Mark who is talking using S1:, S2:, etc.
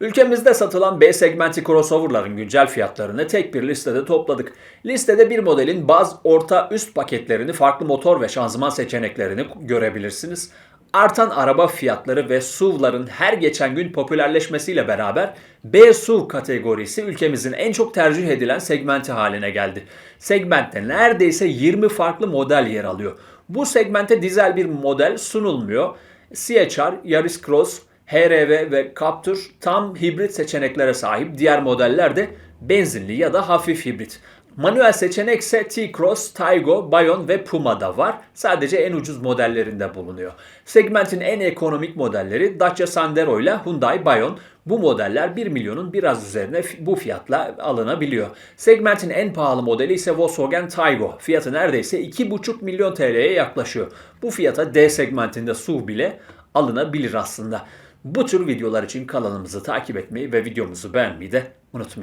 S1: Ülkemizde satılan B segmenti crossover'ların güncel fiyatlarını tek bir listede topladık. Listede bir modelin baz, orta, üst paketlerini, farklı motor ve şanzıman seçeneklerini görebilirsiniz. Artan araba fiyatları ve SUV'ların her geçen gün popülerleşmesiyle beraber B SUV kategorisi ülkemizin en çok tercih edilen segmenti haline geldi. Segmentte neredeyse 20 farklı model yer alıyor. Bu segmente dizel bir model sunulmuyor. CHR, Yaris Cross, HRV ve Captur tam hibrit seçeneklere sahip. Diğer modeller de benzinli ya da hafif hibrit. Manuel seçenek ise T-Cross, Taygo, Bayon ve Puma'da var. Sadece en ucuz modellerinde bulunuyor. Segmentin en ekonomik modelleri Dacia Sandero ile Hyundai Bayon. Bu modeller 1 milyonun biraz üzerine bu fiyatla alınabiliyor. Segmentin en pahalı modeli ise Volkswagen Taygo. Fiyatı neredeyse 2,5 milyon TL'ye yaklaşıyor. Bu fiyata D segmentinde SUV bile alınabilir aslında. Bu tür videolar için kanalımızı takip etmeyi ve videomuzu beğenmeyi de unutmayın.